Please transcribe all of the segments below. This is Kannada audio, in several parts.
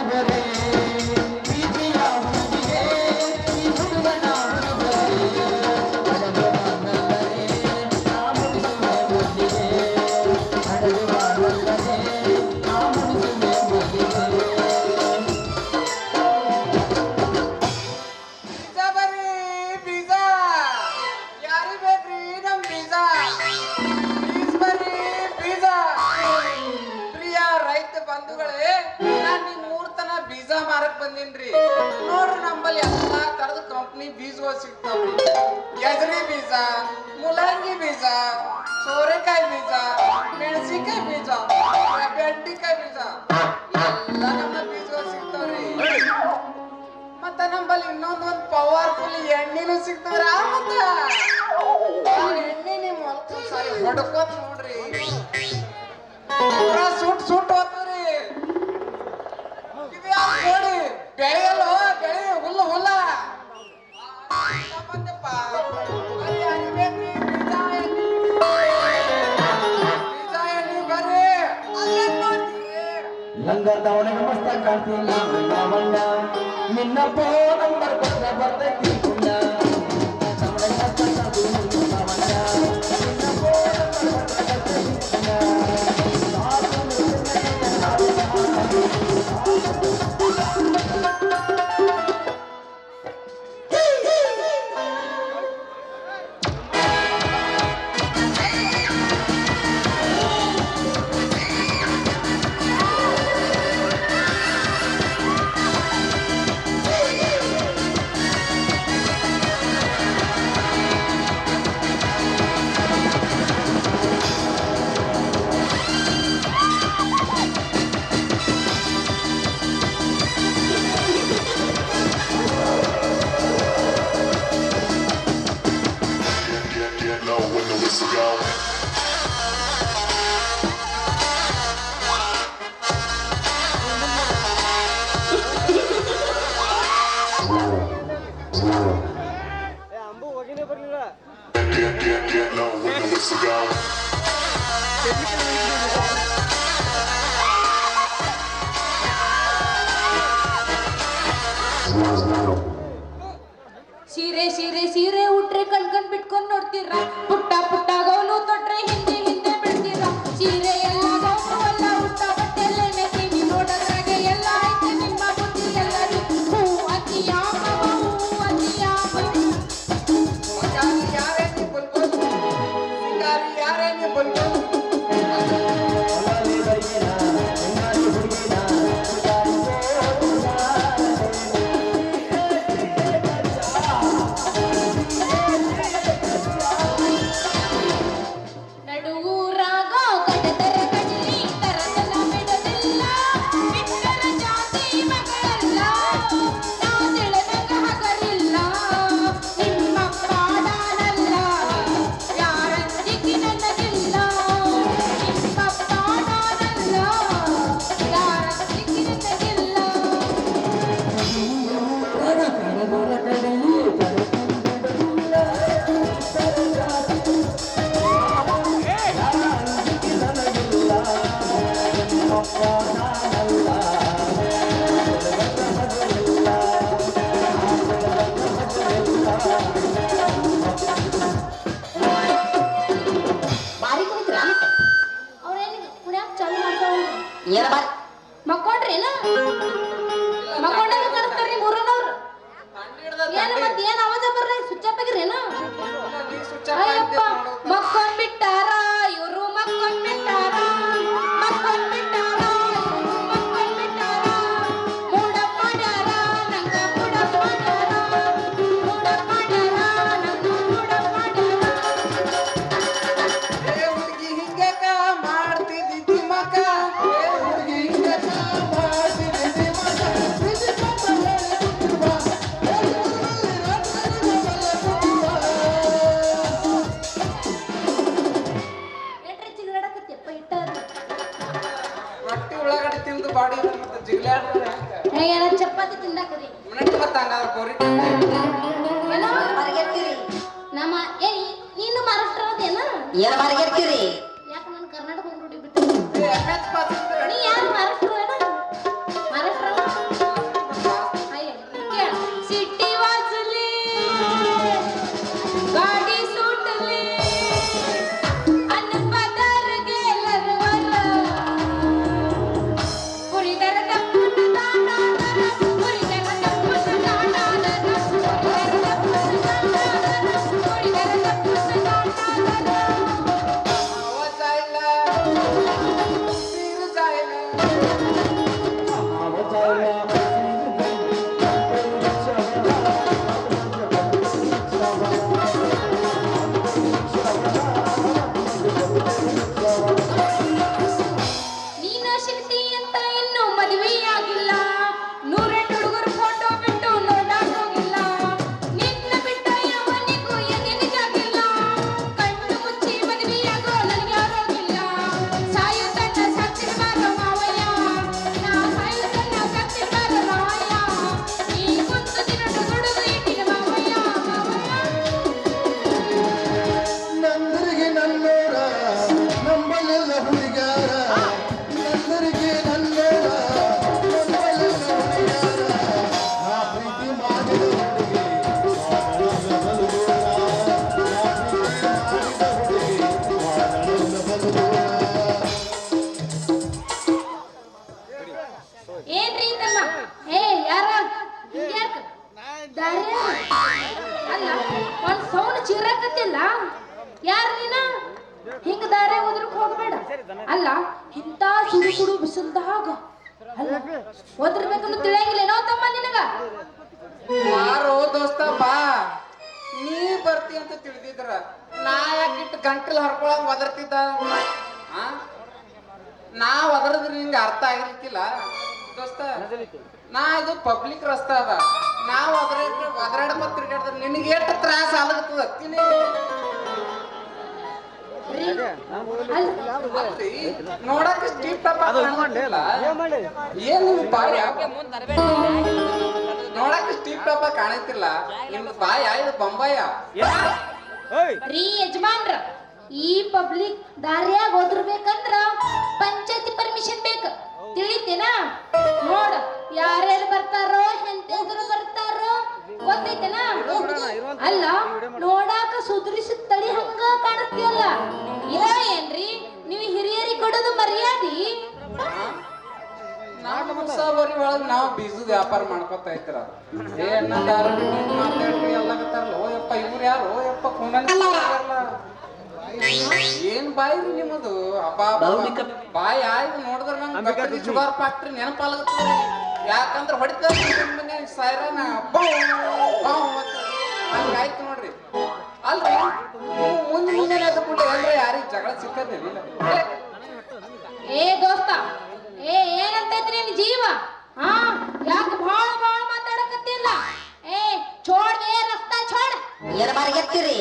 জীবনে ಇನ್ನೊಂದು ಇನ್ನೊಂದೊಂದು ಪವರ್ಫುಲ್ ಎಣ್ಣೆನೂ ಸಿಗ್ತಾವ್ರ ಮತ್ತ ಎಣ್ಣೆ ನಿಮ್ಮ ಸಾರಿ ಹೊಡ್ಕೋತ ನೋಡ್ರಿ. ಸೂಟ್ ಸುಟ್ ಸುಟ್ ಹೋಗ್ತೀರಿ ನೋಡಿ. ಬೆಳೆಯಲ್ಲ, ಬೆಳೆ ಹುಲ್ಲ ಹುಲ್ಲ. ಬಂದಪ್ಪ ಗಂಗರ್ದ ಒಣಗ ಮಸ್ತ ಕಾಣ್ತೀನಿ ನಿನ್ನ ಪೋನಮ್ಮ ಚೀರಾಕತ್ತಿಲ್ಲ? ಯಾರು ನೀನ? ಹಿಂಗ ದಾರೆ ಉದ್ರಕ್ ಹೋಗ್ಬೇಡ. ಅಲ್ಲ ಇಂತ ಸುಡು ಸುಡು ಬಿಸಿಲ್ದಾಗ, ಅಲ್ಲ ತಿಳಿಯಂಗಿಲ್ಲ ಏನೋ ತಮ್ಮ ನಿನಗ? ಯಾರೋ ದೋಸ್ತ, ಬಾ. ನೀ ಬರ್ತಿ ಅಂತ ತಿಳಿದಿದ್ರ. ನಾ ಯಾಕಿಟ್ಟು ಗಂಟಲ್ ಹರ್ಕೊಳಂಗ್ ಒದರ್ತಿದ್ದ? ನಾ ಒದರದ್ರ ನಿಂಗೆ ಅರ್ಥ ಆಗಿರ್ಕಿಲ್ಲ ದೋಸ್ತ ನಾ ಇದು ಪಬ್ಲಿಕ್ ರಸ್ತೆ ಅದ. ನಾವು ಅದ್ರ ಒದರಾಡ ಒದರಾಡ್ಕೊತ ತಿರ್ಗಾಡಿದ್ರ ನಿನಗೆ ಎಷ್ಟು ತ್ರಾಸ ಆಗತ್ತದ ಅಲ್ರಿ, ನೋಡಕ್ ಸ್ಟೀಪ್ ಟಪ್ ಏನು ಬಾಯ? ನೋಡಕ್ ಸ್ಟೀಪ್ ಟಪ್ ಕಾಣತಿಲ್ಲ. ನಿಮ್ ಬಾಯ ಇದು ಬೊಂಬಾಯ. ರೀ ಯಜಮಾನ್ರ ಈ ಪಬ್ಲಿಕ್ ದಾರಿಯಾಗ ಓದಿರ್ಬೇಕಂದ್ರ ವ್ಯಾಪಾರ ಮಾಡ್ಕೊತಾ ಇದ್ರ. ಏ ಅಣ್ಣ ದಾರಿ ಮಾತಾಡ್ರಿ ಎಲ್ಲ ಗತ್ತಾರಲ್ಲ ಓ ಯಪ್ಪ ಇವ್ರು ಯಾರು? ಓ ಯಪ್ಪ ಕುಂಡನ್ ಏನ್ ಬಾಯಿ ರೀ ನಿಮ್ಮದು? ಅಬ್ಬಾ ಬಾಯಿ ಆಯ್ತು ನೋಡಿದ್ರ ನಂಗೆ ಶುಗರ್ ಫ್ಯಾಕ್ಟ್ರಿ ನೆನಪಾಲಾಗತ್ತದ ಯಾಕಂದ್ರ ಹೊಡಿತಾರೆ ಸೈರನ. ಹಂಗಾಯ್ತು ನೋಡ್ರಿ. ಅಲ್ರಿ ಮುಂದೆ ಮುಂದೆ ಕೂಡ ಅಂದ್ರೆ ಯಾರಿಗೆ ಜಗಳ ಸಿಕ್ಕದಿಲ್ಲ ಏ ದೋಸ್ತ ಏ ಏನಂತೈತ್ರಿ ನಿನ್ ಜೀವ ಹಾ ಯಾಕೆ ಭಾಳ ಭಾಳ ಮಾತಾಡಕತ್ತಿಲ್ಲ ಏ ಛೋಡ್ ಏ ರಸ್ತಾ ಛೋಡ್ ಏನ್ ಮಾರ್ಗೆತ್ತೀರಿ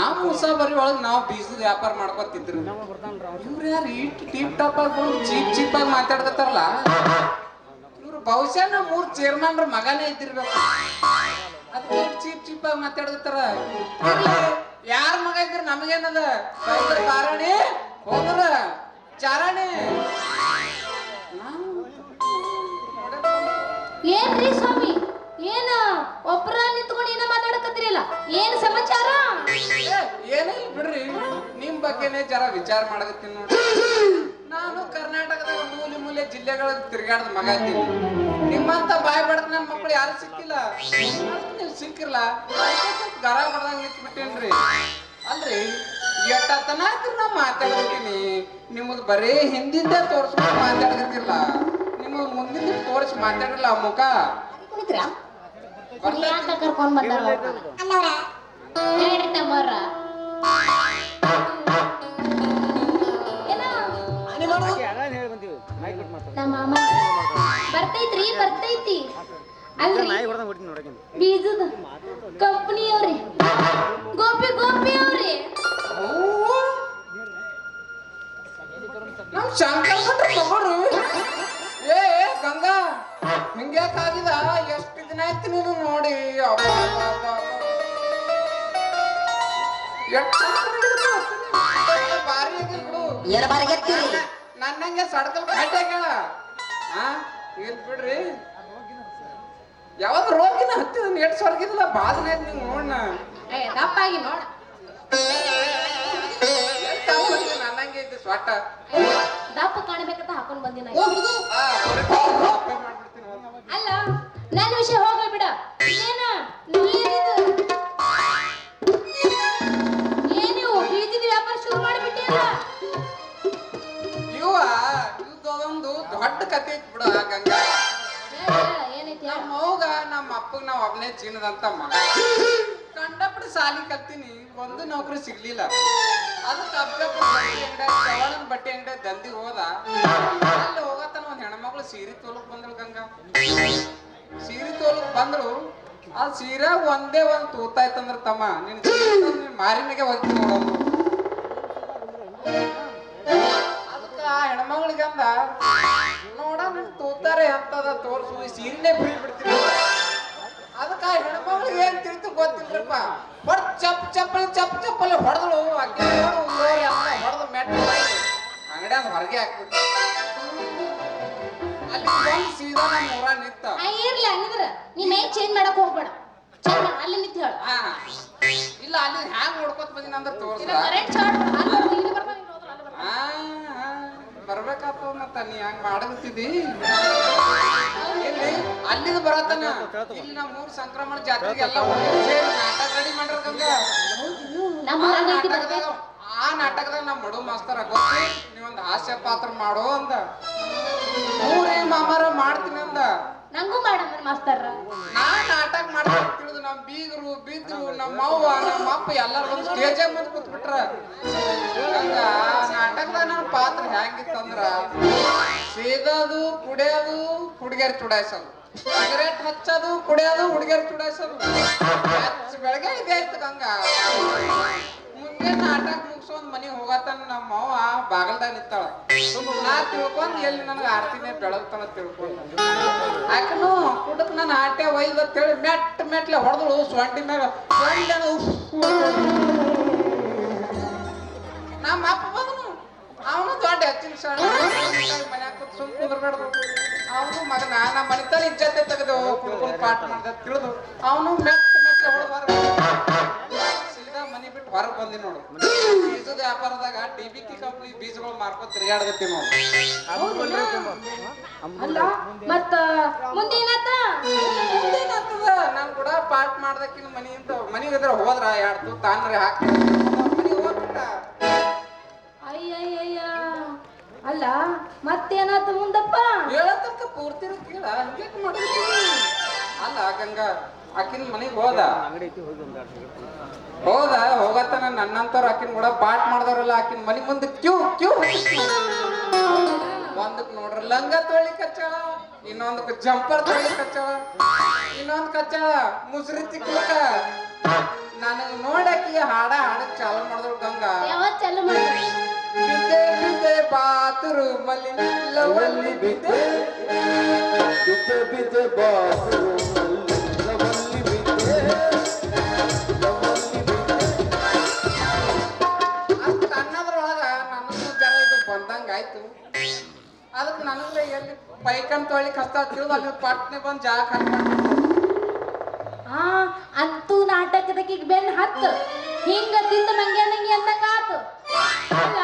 ನಾವು ಮುಸಾಬರಿ ಒಳಗೆ ನಾವು ಬೀಜದ ವ್ಯಾಪಾರ ಮಾಡ್ಕೊತಿದ್ರು ಇವ್ರು ಯಾರು ಇಟ್ಟು ಟೀಪ್ ಟಾಪ್ ಆಗಿ ಚೀಪ್ ಚೀಪ್ ಆಗಿ ಮಾತಾಡ್ಕತ್ತಾರಲ್ಲ? ಇವ್ರು ಬಹುಶಃ ನಾವು ಮೂರ್ ಚೇರ್ಮನ್ರ ಮಗನೇ ಇದ್ದಿರ್ಬೇಕು. ಅದಕ್ಕೆ ಚೀಪ್ ಚೀಪ್ ಆಗಿ ಮಾತಾಡ್ಕತ್ತಾರ. ಯಾರ ಮಗ ಇದ್ರ ನಮಗೇನದ? ಕಾರಣಿ, ಹೋದ್ರ ಚಾರಣಿ. ಏನ್ರಿ ಸ್ವಾಮಿ? ಏನ ಒಬ್ರ ನಿಂತ್ಕೊಂಡು ಏನ ಮಾತಾಡಕತ್ತಿರಲ್ಲ? ಏನ್ ಸಮಾಚಾರ? ಏ, ಏನೇ ಬಿಡ್ರಿ. ನಿಮ್ ಬಗ್ಗೆನೇ ಜರ ವಿಚಾರ ಮಾಡಕತ್ತೀನಿ ನೋಡ್ರಿ. ನಾನು ಕರ್ನಾಟಕದ ಮೂಲೆ ಮೂಲೆ ಜಿಲ್ಲೆಗಳ ತಿರುಗಾಡದ ಮಗ ಇದ್ದೀನಿ. ನಿಮ್ಮಂತ ಬಾಯ್ ಬಡಕ್ ನನ್ ಮಕ್ಳು ಯಾರು ಸಿಕ್ಕಿಲ್ಲ. ನೀವ್ ಸ್ವಲ್ಪ ಗರ ಬಡ್ದಂಗ ನಿಂತ್ಬಿಟ್ಟೇನ್ರಿ. ಅಲ್ರಿ ಎಟ್ಟತನ ಆಯ್ತು ನಾ ಮಾತಾಡಕತ್ತೀನಿ. ನಿಮ್ಮದು ಬರೀ ಹಿಂದಿಂದ ತೋರ್ಸ್ಕೊಂಡು ಮಾತಾಡಕತ್ತಿಲ್ಲ ನಿಮ್ಮ ಮುಂದಿನ ತೋರಿಸಿ ಮಾತಾಡಲ್ಲ ಆ ಮುಖ. ಕುಣಿತೀರಾ? ಯಾಕ ಕರ್ಕೊಂಡ್ ಬಂದಾರ ಹೇಳ್ರಿ ತಮ್ಮವ್ರ. ಏನ? ನಮ್ಮ ಮಾಮ. ಬರ್ತೈತ್ರಿ ಬರ್ತೈತಿ. ಅಲ್ರಿ. ಬೀಜದ ಕಂಪನಿ ಅವ್ರಿ ಗೋಪಿ ಗೋಪಿ ಅವ್ರಿ! ನಮ್ ಶಂಕರ್ ಭಟ್ರು ಮಗಳು ಏ ಗಂಗಾ ಹಿಂಗ್ಯಾಕಾಗಿದ ಎಷ್ಟು ದಿನ ಆಯ್ತು ನೀನು ನೋಡಿ ಬಾರಿ. ಎಷ್ಟ್ ಆಗಿದೆ ಬಿಡು ನನ್ನಂಗೆ ಸಡಕಲ್ ಕಟ್ಟೆ ಕೇಳ ಹಾ ಇಲ್ ಬಿಡ್ರಿ ಯಾವಾಗ ರೋಗಿನ ಹತ್ತಿದ ನೆಟ್ ಸ್ವರ್ಗಿದಿಲ್ಲ ಬಾಧನೆ ಆಯ್ತು ನೀವು ನೋಡ್ನ ಏ ದಪ್ಪಾಗಿ ನೋಡ ನನ್ನಂಗೆ ಇದ್ದು ಸ್ವಾಟ ಕಾಣಬೇಕ ಕಾಣಬೇಕಂತ ಹಾಕೊಂಡ್ ಬಂದಿನ ಅಲ್ಲ ನನ್ನ ವಿಷಯ ಹೋಗ್ಲಿ ಬಿಡ. ಏನ? ಏನಿವು ಬೀದಿನ ವ್ಯಾಪಾರ ಶುರು ಮಾಡಿಬಿಟ್ಟಿಲ್ಲ ಇವ ಇದೊಂದು ದೊಡ್ಡ ಕತೆ ಐತಿ ಬಿಡ ಗಂಗಾ. ಏನೈತಿ ನಮ್ಮ ಅವ್ಗ ನಮ್ಮ ಅಪ್ಪಗ್ ನಾವ್ ಒಬ್ನೇ ಚಿನ್ನದಂತ ಮಗ. ಕಂಡಪಟ್ಟು ಸಾಲಿ ಕಲ್ತೀನಿ ಒಂದು ನೌಕರಿ ಸಿಗ್ಲಿಲ್ಲ. ಅದು ಬಟ್ಟೆ ಅಂಗಡಿ ದಂದಿ ಹೋದ, ಅಲ್ಲಿ ಹೋಗತನ ಒಂದ್ ಹೆಣ್ಮಗಳು ಸೀರೆ ತೋಲಕ್ ಬಂದಳು ಗಂಗಾ. ಸೀರೆ ತೋಲಕ್ ಬಂದ್ರು, ಆ ಸೀರೆ ಒಂದೇ ಒಂದ್ ತೂತಾಯ್ತಂದ್ರ ತಮ್ಮ. ನಿನ್ ಮಾರಿನಾಗೆ ಹೋಗ್ತೀನಿ ನೋಡೋದು ಅದಕ್ಕ ಆ ಹೆಣ್ಮಗಳಿಗೆ ಅಂದ ನೋಡ ನಿನ್ ತೂತಾರೆ ಅಂತದ ತೋರ್ಸು, ಈ ಸೀರೆನೇ ಬಿಳಿ ಬಿಡ್ತೀನಿ ಅದಕ್ಕ ಆ ಹೆಣ್ಮಗಳಿಗೆ ಏನ್ ತಿಳಿತು ಗೊತ್ತಿಲ್ರಪ್ಪ. ಹೊಡ್ ಚಪ್ ಚಪ್ಪಲ್ ಚಪ್ ಚಪ್ಪಲ್ ಹೊಡೆದಳು ಅಕ್ಕಿ ಹೊಡೆದು ಮೆಟ್ಟ ಅದು ಹೊರಗೆ ಹಾಕ್ಬಿಟ್ಟು ಅಲ್ಲಿ ಬಂದ್ ಸೀದಾ ನಮ್ಮ ಊರ ನಿಂತ. ಆ, ಇರ್ಲಿ ಹಂಗಿದ್ರ. ನೀ ಏನ್ ಚೇಂಜ್ ಮಾಡಕ್ ಹೋಗ್ಬೇಡ. ಚೇಂಜ್ ಮಾಡ ಅಲ್ಲಿ ನಿಂತ ಹೇಳು. ಆ, ಇಲ್ಲ ಅಲ್ಲಿ ಹ್ಯಾಂಗ್ ನೋಡ್ಕೊತ ಬಂದಿನ ಅಂದ್ರೆ ತೋರ್ಸ ಶಾರ್ಟ್ ಅಲ್ಲಿ ಇಲ್ಲಿ ಬರ್ತಾನೆ, ಇಲ್ಲಿ ಹೋದ್ರೆ ಅಲ್ಲಿ ಬರ್ತಾನೆ. ಆ, ಆ, ಬರ್ಬೇಕಾತು ಮತ್ತ ನೀ ಹಂಗ ಮಾಡಕತ್ತಿದಿ? ಇಲ್ಲಿ ಅಲ್ಲಿಂದ ಬರತನ ಇಲ್ಲಿ ನಮ್ಮ ಮೂರ್ ಸಂಕ್ರಮಣ ಜಾತ್ರೆಗೆ ಎಲ್ಲ ಹುಡ್ಗರು ಸೇರಿ ನಾಟಕ ರೆಡಿ ನಮ್ಮ ಆ ಊರಾಗ ಐತಿ ನಾಟಕದಾಗ ಆ ನಾಟಕದಾಗ ನಮ್ಮ ಮಡು ಮಾಸ್ತರ ಗೊತ್ತಿ ನೀವೊಂದು ಹಾಸ್ಯ ಪಾತ್ರ ಮಾಡೋ ಅಂದ. ಮೂರೇ ಮಾಮಾರ ಮಾಡ್ತೀನಿ ಅಂದ. ನಂಗೂ ಮಾಡಮ್ಮ ಮಾಸ್ಟರ್ ನಾ ನಾಟಕ ಮಾಡ್ತೀನಿ ತಿಳಿದು ನಮ್ ಬೀಗರು ಬಿದ್ರು ನಮ್ಮ ಅವ್ವ ನಮ್ಮ ಅಪ್ಪ ಎಲ್ಲರೂ ಬಂದು ಸ್ಟೇಜ್ ಮುಂದೆ ಕೂತ್ಬಿಟ್ರ. ಹಂಗ ನಾಟಕದಾಗ ನನ್ನ ಪಾತ್ರ ಹೆಂಗಿತ್ತಂದ್ರ? ಸೇದೋದು ಕುಡಿಯೋದು ಹುಡುಗಿಯರ್ ಚುಡಾಯಿಸೋದು. ಸಿಗರೇಟ್ ಹಚ್ಚೋದು ಕುಡಿಯೋದು ಹುಡುಗಿಯರ್ ಚುಡಾಯಿಸೋದು. ಬೆಳಗ್ಗೆ ಇದೇ ಇತ್ತು ಗಂಗ. ಮುಂದೆ ನಾಟಕ ಮುಗಿಸ್ಕೊಂಡ್ ಮನೆಗೆ ಹೋಗತನ ನಮ್ಮ ಅವ್ವ ಬಾಗಲ್ದಾಗ ನಿಂತಾಳ. ನಾ ತಿಳ್ಕೊಂಡ್ ಎಲ್ಲಿ ನನಗೆ ಆರ್ತಿನೇ ಬೆಳಗ್ತಾನ ತಿಳ್ಕೊಂಡ್ ಆಕನು ಕುಡಕ್ ನನ್ನ ಆಟೆ ಒಯ್ದ ಅಂತೇಳಿ ಮೆಟ್ ಮೆಟ್ಲೆ ಹೊಡೆದಳು, ಸೊಂಡಿ ಉಫ್ ನಮ್ಮ ಅಪ್ಪ ಬಂದನು. ಅವನು ದೊಡ್ಡ ಹೆಚ್ಚಿನ ಸಣ್ಣ ಮನ್ಯಾಗ ಸುಮ್ ಕುಂದ್ರಬೇಡ್ದು. ಅವನು ಮಗನ ನಮ್ಮ ಮನಿತನ ಇಜ್ಜತೆ ತೆಗೆದು ಕುಡ್ಕೊಂಡು ಪಾಠ ಮಾಡ್ದ ತಿಳಿದು ಅವನು ಮೆಟ್ ಮೆಟ್ಲೆ ಹೊಡೆದು ಹೊರಗೆ ಬಂದಿ ನೋಡು. ಬೀಜದ ವ್ಯಾಪಾರದಾಗ ಟಿ ಬಿ ಟಿ ಕಂಪ್ನಿ ಬೀಜಗಳು ಮಾರ್ಕೊಂಡ್ ತಿರುಗಾಡಕತ್ತಿ ನೋಡು. ಅಲ್ಲ ಮತ್ತ ಮುಂದೆ ಏನಾತ ನಾನ್ ಕೂಡ ಪಾಠ ಮಾಡ್ದಕ್ಕಿನ ಮನೆಯಿಂದ ಮನೆಗೆ ಇದ್ರ ಹೋದ್ರ ಎರಡು ತೂ ತಾನ್ರಿ ಹಾಕಿ. ಮನಿಗೆ ಹೋಗ್ಬಿಟ್ಟ. ಅಯ್ಯಯ್ಯಯ್ಯ. ಅಲ್ಲ ಮತ್ತೇನಾತ ಮುಂದಪ್ಪ? ಹೇಳತಕ್ಕ ಪೂರ್ತಿ ಕೇಳ ಹಂಗೆ ಮಾಡಿರ್ತೀನಿ ಅಲ್ಲ ಗಂಗಾ ಆಕಿನ ಮನಿಗೆ ಹೋದ. ಹೋದ? ಹೋಗತ್ತನ. ನನ್ನಂತವ್ರು ಆಕಿನ ಕೂಡ ಪಾಠ ಮಾಡ್ದವ್ರಲ್ಲ ಆಕಿನ ಮನಿ ಮುಂದೆ ಕ್ಯೂ ಕ್ಯೂ ಒಂದಕ್ ನೋಡ್ರ ಲಂಗ ತೊಳಿ ಕಚ್ಚಾಳ ಇನ್ನೊಂದಕ್ ಜಂಪರ್ ತೊಳಿ ಕಚ್ಚಾಳ ಇನ್ನೊಂದ್ ಕಚ್ಚಾಳ ಮುಸ್ರಿ ಚಿಕ್ಕ ನನಗ್ ನೋಡಕಿ ಹಾಡ ಹಾಡಕ್ ಚಾಲು ಮಾಡಿದ್ರು ಗಂಗಾ. ಬಿದ್ದೆ ಬಿದ್ದೆ ಲವಲ್ಲಿ ಬಿದ್ದೆ. ಬಿದ್ದೆ ಬಿದ್ದೆ ಬಾತ್ರೂಮಲ್ಲಿ ಆಯ್ತು. ಅದಕ್ಕೆ ನನಗೆ ಎಲ್ಲಿ ಪೈಕನ್ ತೊಳಿ ಕಷ್ಟ ತಿಳಿದು ಅಲ್ಲಿ ಪಟ್ನೆ ಬಂದು ಜಾಗ ಹಾ ಅಂತೂ ನಾಟಕದಾಗ ಈಗ ಬೆನ್ ಹತ್ತು. ಹಿಂಗ ತಿಂದ ಮಂಗ್ಯ ನಂಗೆ ಆತು ಅಲ್ಲ,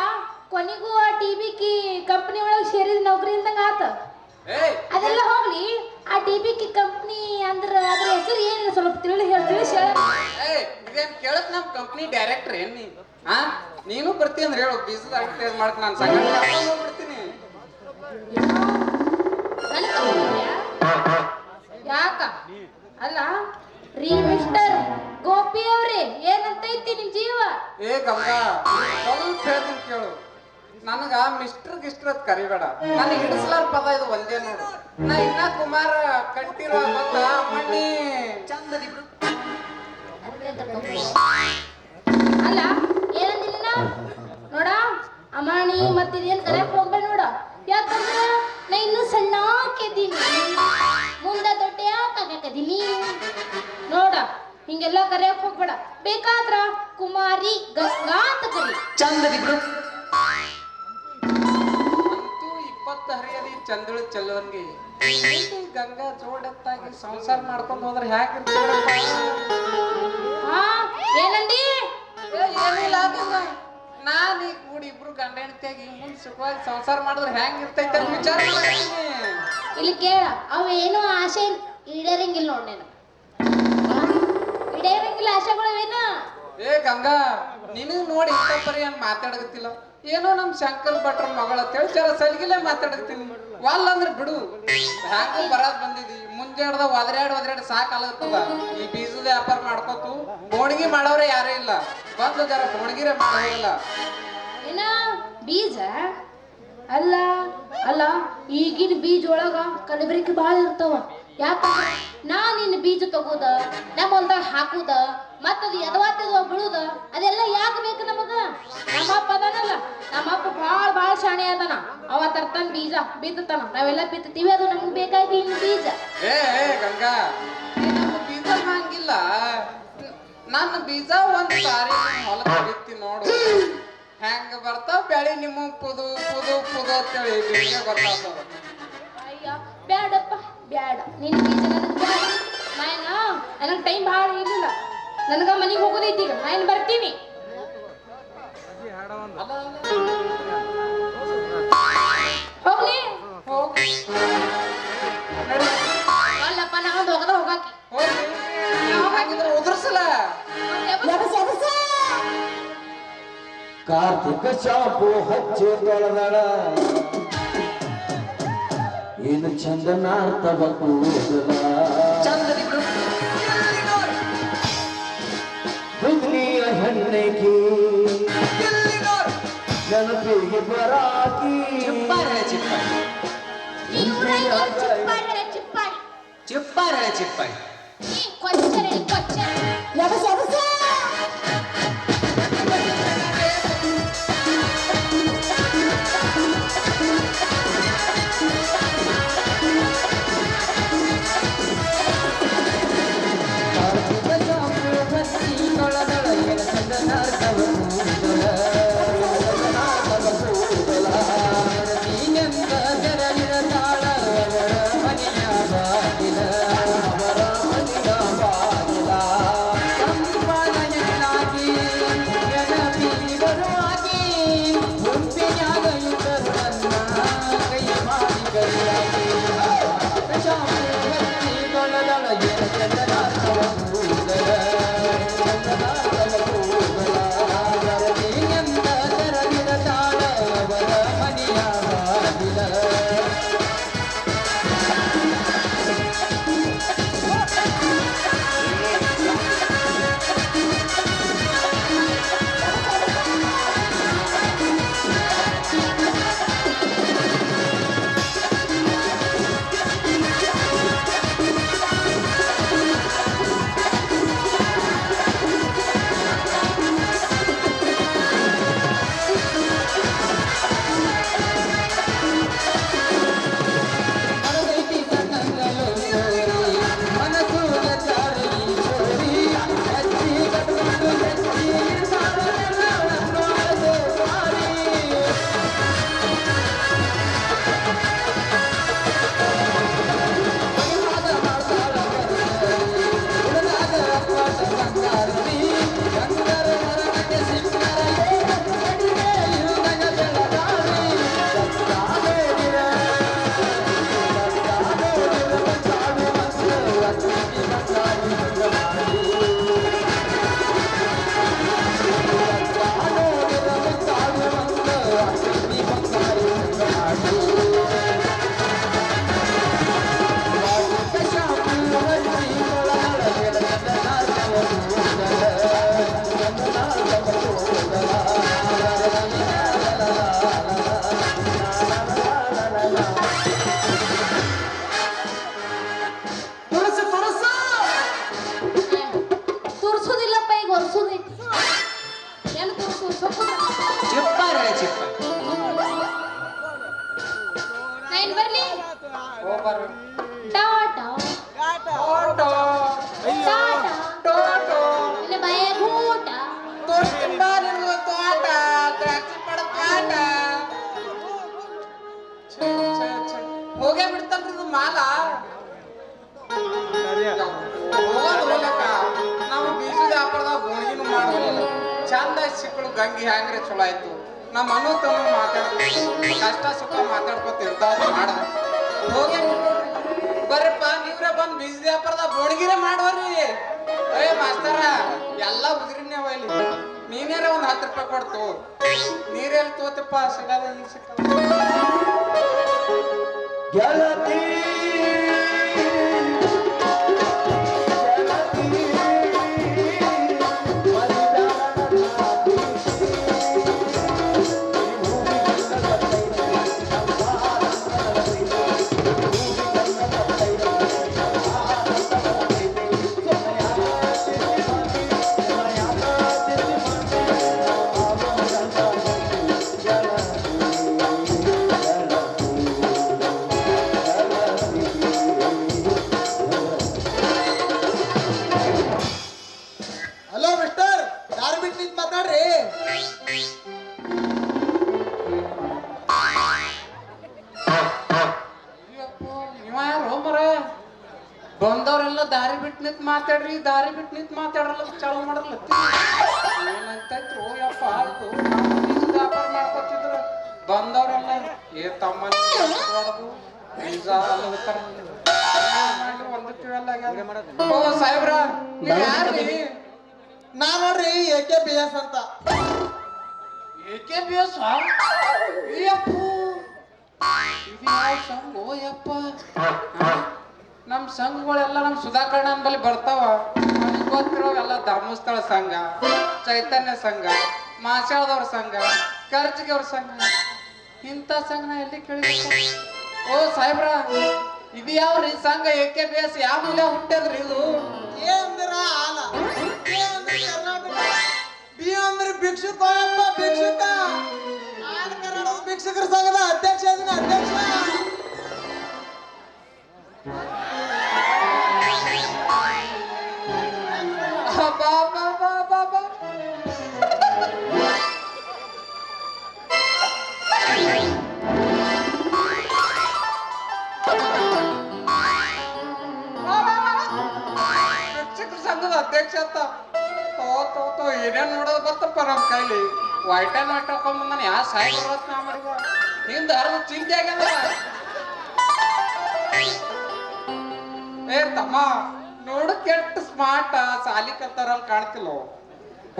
ಕೊನೆಗೂ ಆ ಟಿವಿ ಕಿ ಕಂಪ್ನಿ ಒಳಗೆ ಸೇರಿದ ನೌಕರಿ ಅಂದಂಗ ಆತ. ಅದೆಲ್ಲ ಹೋಗ್ಲಿ. ಆ ಟಿ ಬಿ ಕಿ ಕಂಪ್ನಿ ಅಂದ್ರ ಅದ್ರ ಹೆಸರು ಏನು ಸ್ವಲ್ಪ ತಿಳಿ ಹೇಳಿ ತಿಳಿಸಿ ಇದೇನ್ ಕೇಳತ್ ನಮ್ ಕಂಪ್ನಿ ಡೈರೆಕ್ಟರ್ ಏನ್ ನೀ? ಹಾ ನೀನು ಬರ್ತಿ ಅಂದ್ರೆ ಹೇಳು ಬೀಸದ ಅಡ್ವರ್ಟೈಸ್ ಮಾಡ್ತೀನಿ ನಾನು ಸಂಘ ಹೋಗ್ಬಿಡ್ತೀನಿ ಯಾಕ? ಅಲ್ಲ ರೀ ಮಿಸ್ಟರ್ ಗೋಪಿ ಅವ್ರಿ ಏನಂತೈತಿ ನಿಮ್ ಜೀವ? ಏ ಗಂಗಾ ಸ್ವಲ್ಪ ಹೇಳ್ತೀನಿ ಕೇಳು. ನನಗ ಮಿಸ್ಟರ್ ಗಿಸ್ಟರ್ ಅದ್ ಕರಿಬೇಡ. ನನಗೆ ಹಿಡಿಸ್ಲಾರ ಪದ ಇದು ಒಂದೇ ನೋಡು. ನಾ ಇನ್ನ ಕುಮಾರ ಕಟ್ಟಿರೋ ಮತ್ತ ಮಣ್ಣಿ. ಅಲ್ಲ ಏನಂದಿಲ್ಲ ನೋಡ ಅಮಾಣಿ ಮತ್ತೆ ಇದೇನ್ ಕರೆಯಕ್ ಹೋಗ್ಬೇಡ ನೋಡ. ಯಾಕಂದ್ರೆ ನಾ ಇನ್ನು ಸಣ್ಣ ಕೆದ್ದೀನಿ ಮುಂದ ದೊಡ್ಡ ಯಾಕಾಗಕದೀನಿ ನೋಡ ಹಿಂಗೆಲ್ಲ ಕರೆಯಕ್ ಹೋಗ್ಬೇಡ. ಬೇಕಾದ್ರ ಕುಮಾರಿ ಗಂಗಾ ಅಂತ ಕರಿ ಅಂತೂ ಹರಿಯದಿ ಚಂದಳು ಚಲ್ಲುವಂಗಿ ಗಂಗಾ ಜೋಡತ್ತಾಗಿ ಸಂಸಾರ ಮಾಡ್ಕೊಂಡು ಹೋದ್ರೆ ಹ್ಯಾಕ್ ಹಾ ಏನಂದಿ? ಏ, ಏನಿಲ್ಲ ಅದನ್ನ. ನಾ ಈಗ ಕೂಡಿ ಇಬ್ರು ಗಂಡ ಹೆಂಡತಿಯಾಗಿ ಮುಂದೆ ಸುಖವಾಗಿ ಸಂಸಾರ ಮಾಡಿದ್ರೆ ಹೆಂಗ್ ಇರ್ತೈತೆ ಅಂತ ವಿಚಾರ ಮಾಡತ್ತೀನಿ ಇಲ್ಲಿ ಕೇಳ ಅವೇನು ಆಸೆ ಈಡೇರಂಗಿಲ್ಲ ನೋಡ್ ನೀನು. ಈಡೇರಂಗಿಲ್ಲ ಏನ? ಏ ಗಂಗಾ ನಿನಗ್ ನೋಡಿ ಇಂಥ ಪರಿ ಅಂತ ಮಾತಾಡಕತ್ತಿಲ್ಲ? ಏನೋ ನಮ್ ಶಂಕರ್ ಭಟ್ರ ಮಗಳ ಅಂತೇಳಿ ಜರ ಮಾತಾಡಕತ್ತೀನಿ ವಾಲ್ ಅಂದ್ರೆ ಬಿಡು. ಹ್ಯಾಂಗ ಬರಾದ್ ಬಂದಿದಿ. ಮುಂಜಾಡ್ದ ಒದರಾಡ್ ಒದರಾಡ್ ಸಾಕಾಗತ್ತದ ಈ ಬೀಜದ ವ್ಯಾಪಾರ ಮಾಡ್ಕೋತು. ಬೋಣಿಗೆ ಮಾಡೋರೆ ಯಾರೇ ಇಲ್ಲ. ಬಂದು ಜರ ಬೋಣಿಗಿರೆ ಇಲ್ಲ. ಏನ? ಬೀಜ? ಅಲ್ಲ ಅಲ್ಲ, ಈಗಿನ ಬೀಜ ಒಳಗ ಕಲಬೆರಕೆ ಭಾಳ ಇರ್ತಾವ. ಯಾಕ ನಾ ನಿನ್ನ ಬೀಜ ತಗೋದ ನಮ್ಮ ಹೊಲ್ದಾಗ ಹಾಕುದ ಮತ್ತದು ಎದವಾತದ ಬಿಡುದ ಅದೆಲ್ಲ ಯಾಕೆ ಬೇಕು ನಮಗ? ನಮ್ಮಪ್ಪ ಅದಾನಲ್ಲ ನಮ್ಮಪ್ಪ ಭಾಳ ಭಾಳ ಶಾಣೆ ಅದಾನ. ಅವ ತರ್ತಾನ ಬೀಜ ಬಿತ್ತತಾನ. ನಾವೆಲ್ಲ ಬಿತ್ತತೀವಿ ಅದು ನಮ್ಗೆ ಬೇಕಾಗಿ ಇನ್ನು ಬೀಜ. ಏ ಏ, ಗಂಗಾ ನಮ್ಮ ಬೀಜ ಹಂಗಿಲ್ಲ. ನನ್ನ ಬೀಜ ಒಂದ್ ಸಾರಿ ಹೊಲಕ್ಕೆ ಬಿತ್ತಿ ನೋಡು. ಹೆಂಗ ಬರ್ತಾವ ಬೆಳಿ ನಿಮ್ಮ ಪುದು ಪುದು ಪುದು ಅಂತೇಳಿ ನಿಮಗೆ ಗೊತ್ತಾಗ್ತದ. ಅಯ್ಯ ಬ್ಯಾಡಪ್ಪ ಬ್ಯಾಡ. ನಿನ್ನ ಬೀಜ ನನಗೆ ಬ್ಯಾಡ ನಾಯನ ನನಗೆ ಟೈಮ್ ಭಾಳ ಇರಲಿಲ್ಲ ನನಗ ಮನೆಗೆ ಹೋಗೋದೈತಿ ಈಗ. ನಾ ಏನ್ ಬರ್ತೀನಿ? ಹೋಗ್ಲಿ. ಅಲ್ಲಪ್ಪ, ನಾ ಒಂದು ಹೋಗದ ಹೋಗಾಕಿ. ಉದುರ್ಸಲ್ಲ ಕಾರ್ತಿಕ ಶಾಪು ಹಚ್ಚಿ ತೊಳೆದಳ. ಏನು ಅರ್ಥ ಕೂದಲ. నీకి. చెప్పాయి తిరిగి పరాకి. చెప్పారా చెప్పాలి ಟಾಟಾ ಟೋಟೋ ಟಾಟಾ ಊಟ ತೋರಿಸ್ತೀನಿ ಬಾ ನಿನ್ಗೆ ತೋಟ. ಹೋಗೇ ಮಾಲ ನಾವು ಚಂದ ಸಿಕ್ಕಳು ಗಂಗಿ ಹ್ಯಾಂಗ್ರೆ ಚಲೋ ಆಯ್ತು ನಮ್ಮ ಅನು ತಮ್ಮ ಮಾತಾಡ್ತೀವಿ ಕಷ್ಟ ಸುಖ ಮಾತಾಡ್ಕೊತ ಇರ್ತಾವ ಮಾಡ ಹೋಗೇ ಬರ್ರಪ್ಪ ನೀವ್ರ ಬಂದ್ ಬಿಸಿ ವ್ಯಾಪಾರದ ಬೋಣಗಿರ ಮಾಡೋರಿ ಏ, ಮಾಸ್ತರ, ಎಲ್ಲ ಉದ್ರಿನೇ ಇಲ್ಲಿ. ನೀನೇರ ಒಂದ್ ಹತ್ತು ರೂಪಾಯಿ ಕೊಡ್ತು. ನೀರೆಲ್ಲಿ ತೋತಪ್ಪ? ಸಿಗಲ್ಲ ಸಿಕ್ಕ ಗೆಳತಿ ಬಿಟ್ಟು ಮಾತಾಡಲ್ಲ ಚಾಲು ಮಾಡಲ್ಲ. ಏನಂತೈತ್ರು ಯಪ್ಪ ಆಯ್ತು. ವ್ಯಾಪಾರ ಮಾಡ್ಕೊತಿದ್ರು. ಬಂದವರೆಲ್ಲ ಏ ತಮ್ಮ ಓ ಸಾಹೇಬ್ರ ನೀವ್ ಯಾರ್ರಿ ನಾ ನೋಡ್ರಿ ಎ ಕೆ ಬಿ ಎಸ್ ಅಂತ. ಏಕೆ ಕೆ ಬಿ ಇದು ಯಪ್ಪು ಸಂಘ ಯಪ್ಪ ನಮ್ಮ ಸಂಘಗಳೆಲ್ಲ ನಮ್ಮ ಸುಧಾಕರ್ಣ ಬಳಿ ಬರ್ತಾವ. ಎಲ್ಲ ಧರ್ಮಸ್ಥಳ ಸಂಘ, ಚೈತನ್ಯ ಸಂಘ ಮಾಸಾಳದವ್ರ ಸಂಘ, ಕರ್ಜಿಗೆವ್ರ ಸಂಘ, ಇಂಥ ಸಂಘ ನಾ ಎಲ್ಲಿ ಕೇಳಿಲ್ಲ ಓ ಸಾಹೇಬ್ರ, ಇದು ಯಾವ್ರಿ ಸಂಘ? ಏಕೆ ಬೇಸ್? ಯಾವ ಮೂಲ ಹುಟ್ಟದ್ರಿ ಇದು? ಏ ಅಂದ್ರ ಆಲ. ಎ ಅಂದ್ರ ಕರ್ನಾಟಕ. ಬಿ ಅಂದ್ರ ಭಿಕ್ಷುಕ ಭಿಕ್ಷುಕ. ಆಲ್ ಕನ್ನಡದ ಭಿಕ್ಷುಕರ ಸಂಘದ ಅಧ್ಯಕ್ಷ ಅದನ್ನ ಅಧ್ಯಕ್ಷ.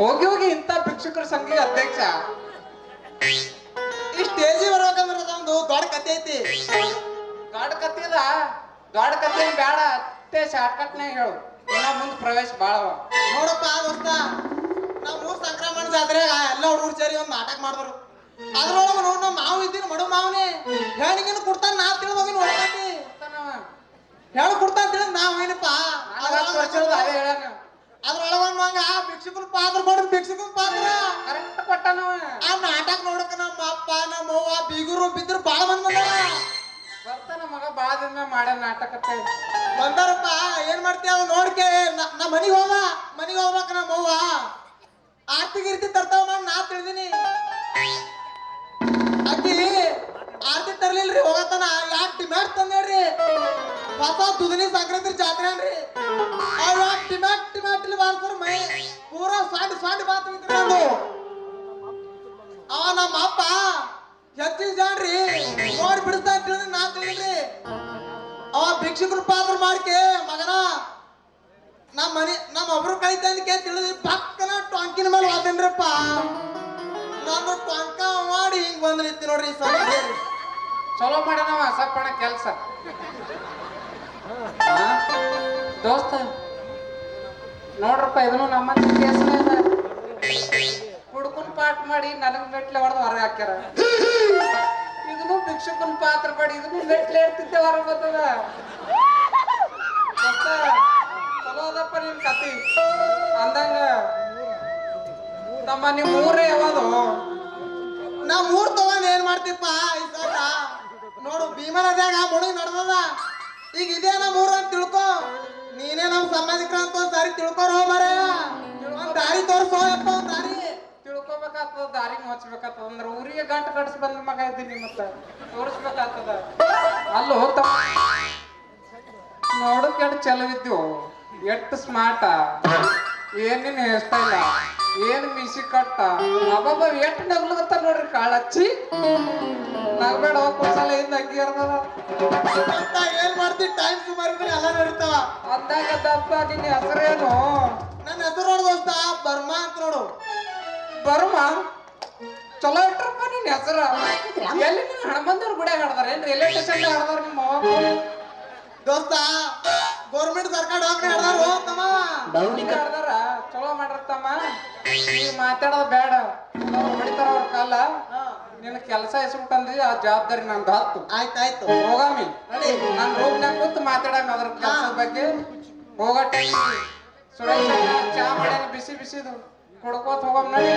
ಹೋಗಿ ಹೋಗಿ ಇಂಥ ಭಿಕ್ಷುಕರ ಸಂಘದ ಅಧ್ಯಕ್ಷ. ಈ ಸ್ಟೇಜಿ ಬರ್ಬೇಕಂದ್ರೆ ಅದೊಂದು ದೊಡ್ಡ ಕತೆ ಐತಿ. ದೊಡ್ಡ ಕತ್ತಿದ ದೊಡ್ಡ ಕತೆ ಬೇಡ ಅತ್ತೆ ಶಾರ್ಟ್ಕಟ್ನಾಗ ಹೇಳು. ಇನ್ನ ಮುಂದೆ ಪ್ರವೇಶ ಬಾಳವ ನೋಡಪ್ಪ ದೋಸ್ತ ನಾವು ಮೂರ್ ಸಂಕ್ರಮಣ ಜಾತ್ರೆ ಎಲ್ಲ ಹುಡುಗರು ಸೇರಿ ಒಂದು ನಾಟಕ ಮಾಡಿದ್ರು ಅದ್ರೊಳಗೆ ನೋಡ್ ನಮ್ಮ ಮಾವು ಇದ್ದೀನಿ ಮಡು ಮಾವನೇ. ಹೇಳಿಗಿನ ಕೊಡ್ತಾನ ನಾ ತಿಳಿದೋಗಿ ನೋಡ್ತಾನೆ ಹೇಳು ಕೊಡ್ತಾನ ತಿಳಿದ್ ನಾವ್ ಏನಪ್ಪ ಅದೇ ಹೇಳ್ಯಾನ ಅದ್ರೊಳಗ ಒಂದ್ ಆ ಭಿಕ್ಷುಕನ ಪಾತ್ರ ಕೊಡ್ರಿ ಭಿಕ್ಷುಕನ ಪಾತ್ರ. ಕರೆಕ್ಟ್ ಕೊಟ್ಟಾನವ ಆ ನಾಟಕ ನೋಡಕ ನಮ್ಮ ಅಪ್ಪ ನಮ್ಮ ಅವ್ವ ಬೀಗರು ಬಿದ್ರು ಬಾಳ ಮಂದಿ ಬಂದಾರ. ಬರ್ತಾನ ಮಗ ಬಾಳ ದಿನ ಮಾಡ್ಯಾನ ನಾಟಕ ಬಂದಾರಪ್ಪ ಏನ್ ಮಾಡ್ತೀಯ ಅವ್ ನೋಡ್ಕೆ ನ- ಮನಿಗ್ ಹೋಗ ಮನಿಗ್ ಹೋಗ್ಬೇಕ ನಮ್ಮ ಅವ್ವ. ಆರ್ತಿ ಗಿರ್ತಿ ತರ್ತಾವ ಮಾಡಿ ನಾ ತಿಳಿದೀನಿ. ಆರ್ತಿ ತರ್ಲಿಲ್ರಿ ಹೋಗತನ ಯಾಕೆ ಡಿಮ್ಯಾಟ್ ತಂದೇಳ್ರಿ ಹೊಸ ತುದನಿ ಸಂಕ್ರಾಂತಿ ಜಾತ್ರೆ ಅನ್ರಿ. ಯಾಕೆ ಡಿಮ್ಯಾಟ್ ಡಿಮ್ಯಾಟ್ ಇಲ್ಲಿ ಬಾರ್ತಾರ ಮೈ. ಪೂರಾ ಸಾಂಡ್ ಸಾಂಡ್ ಬಾತ್ ನಂದು ಅವ ನಮ್ಮ ಅಪ್ಪ ಹೆಚ್ಚಿನ ಜಾಣ್ರಿ ನೋಡಿ ಬಿಡಿಸ್ತಾ ಅಂತ ತಿಳಿದ್ರಿ ನಾ ತಿಳಿದ್ರಿ. ಅವ ಭಿಕ್ಷುಕರು ಪಾತ್ರ ಮಾಡ್ಕೆ, ಮಗನ. ನಮ್ಮ ಮನೆ, ನಮ್ಮ ಒಬ್ರು ಕಳಿತಂದಕ್ಕೆ ತಿಳಿದ್ರಿ, ಪಕ್ಕನ ಟೊಂಕಿನ ಮೇಲೆ ವಾತೇನ್ರಪ್ಪ ನಾನು ಟೊಂಕ ಮಾಡಿ ಹಿಂಗ್ ಬಂದ್ರಿತ್ತಿ ನೋಡ್ರಿ ಸರ್ ಚಲೋ ಮಾಡ್ಯಾನವ ಸಪ್ಪಣ ಕೆಲ್ಸ? ದೋಸ್ತ ನೋಡ್ರಪ್ಪ ಇದನ್ನು ನಮ್ಮ ಕೇಸ್ ಹುಡ್ಕನ್ ಪಾಠ ಮಾಡಿ ನನಗ್ ಮೆಟ್ಲೆ ಹೊಡೆದು ಹೊರಗೆ ಹಾಕ್ಯಾರ. ಇದನ್ನು ಭಿಕ್ಷಕನ್ ಪಾತ್ರ ಮಾಡಿ ಇದನ್ನು ಮೆಟ್ಲೆ ಇರ್ತಿದ್ದೆ ಹೊರಗೆ ಬರ್ತದ ಚಲೋ ಅದಪ್ಪ ನಿನ್ ಕತಿ ಅಂದಂಗ ತಮ್ಮ ನಿಮ್ ಊರೇ ಯಾವುದು? ನಾ ಊರ್ ತಗೊಂಡ್ ಏನ್ ಮಾಡ್ತಿಪ್ಪ ಈ ಸಲ ನೋಡು ಭೀಮಾ ಆ ಮುಳುಗಿ ನಡ್ದದ? ಈಗ ಇದೇ ನಮ್ಮ ಊರು ಅಂತ ತಿಳ್ಕೊ. ನೀನೇ ನಮ್ ಸಂಬಂಧಿಕರ ಅಂತ ಒಂದ್ ಸಾರಿ ತಿಳ್ಕೊರ ಹೋಗ್ಬಾರ ಒಂದ್ ದಾರಿ ತೋರ್ಸೋ ಯಪ್ಪ ಒಂದ್ ದಾರಿ. ತಿಳ್ಕೊಬೇಕಾಗ್ತದ ದಾರಿ ಮುಚ್ಚಬೇಕಾಗ್ತದ ಅಂದ್ರೆ ಊರಿಗೆ ಗಂಟು ಕಟ್ಸ್ ಬಂದ ಮಗ ಇದ್ದೀನಿ ಮತ್ತ ತೋರಿಸ್ಬೇಕಾಗ್ತದ. ಅಲ್ಲಿ ಹೋಗ್ತಾವ ನೋಡಕ್ ಎಷ್ಟು ಚಲವಿದ್ವು ಎಷ್ಟು ಸ್ಮಾರ್ಟ. ಏನೇನು ಹೇಳ್ತಾ ಸ್ಟೈಲ ಏನ್ ಮಿಸಿ ಕಟ್ಟ? ಅಬ್ಬಬ್ಬ ಎಷ್ಟು ನಗ್ಲಗತ್ತ ನೋಡ್ರಿ ಕಾಳಚ್ಚಿ. ನಗ್ಬೇಡ ಹೋಗ್ಸಲ ಹಿಂದ ಅಕ್ಕಿ ಇರ್ತದ ಏನ್ ಮಾಡ್ತಿ? ಟೈಮ್ ಸುಮಾರು ಎಲ್ಲ ನಡೀತಾವ ಅಂದಾಗ ದಪ್ಪ ನಿನ್ನ ಹೆಸರೇನು? ನನ್ನ ಹೆಸರು ನೋಡು ದೋಸ್ತ ಬರ್ಮಾ ಅಂತ ನೋಡು. ಬರ್ಮ? ಚಲೋ ಇಟ್ರಪ್ಪ ನೀನು ನಿನ್ನ ಹೆಸರು ಎಲ್ಲಿ ಹಣ ಹಣಮಂದವ್ರ ಗುಡಿಯಾಗ ಹಾಡ್ದಾರ? ಏನ್ ರೈಲ್ವೆ ಸ್ಟೇಷನ್ ಹಾಡ್ದಾರ ನಿಮ್ಮ? ದೋಸ್ತ ಗೌರ್ಮೆಂಟ್ ಸರ್ಕಾರ ಡಾಕ್ಟರ್ ಹೇಳ್ದಾರು ತಮ್ಮ. ಗುಡಿಯಾಗ ಹಾಡ್ದಾರ? ಚಲೋ ನೀವು ಮಾತಾಡೋದು ಬೇಡ. ಅವ್ರು ಹೊಡಿತಾರ ಅವ್ರ ಕಾಲ. ನಿನ್ನ ಕೆಲಸ ಎಸ್ಬಿಟ್ಟಂದ್ರಿ ಆ ಜವಾಬ್ದಾರಿ ನಂದು ಹತ್ತು. ಆಯ್ತಾಯ್ತು ಹೋಗಾಮಿ ನನ್ನ ರೂಮ್ನಾಗ ಕೂತು ಮಾತಾಡಾಮಿ ಅದ್ರ ಕೆಲಸದ ಬಗ್ಗೆ. ಹೋಗೋ ಟೈಮ್ ಸುರೇಶ್ ಚಾ ಮಾಡ್ಯಾನ ಬಿಸಿ ಬಿಸಿದು. ಕೊಡ್ಕೋತ ಹೋಗಮ್ ನಡಿ.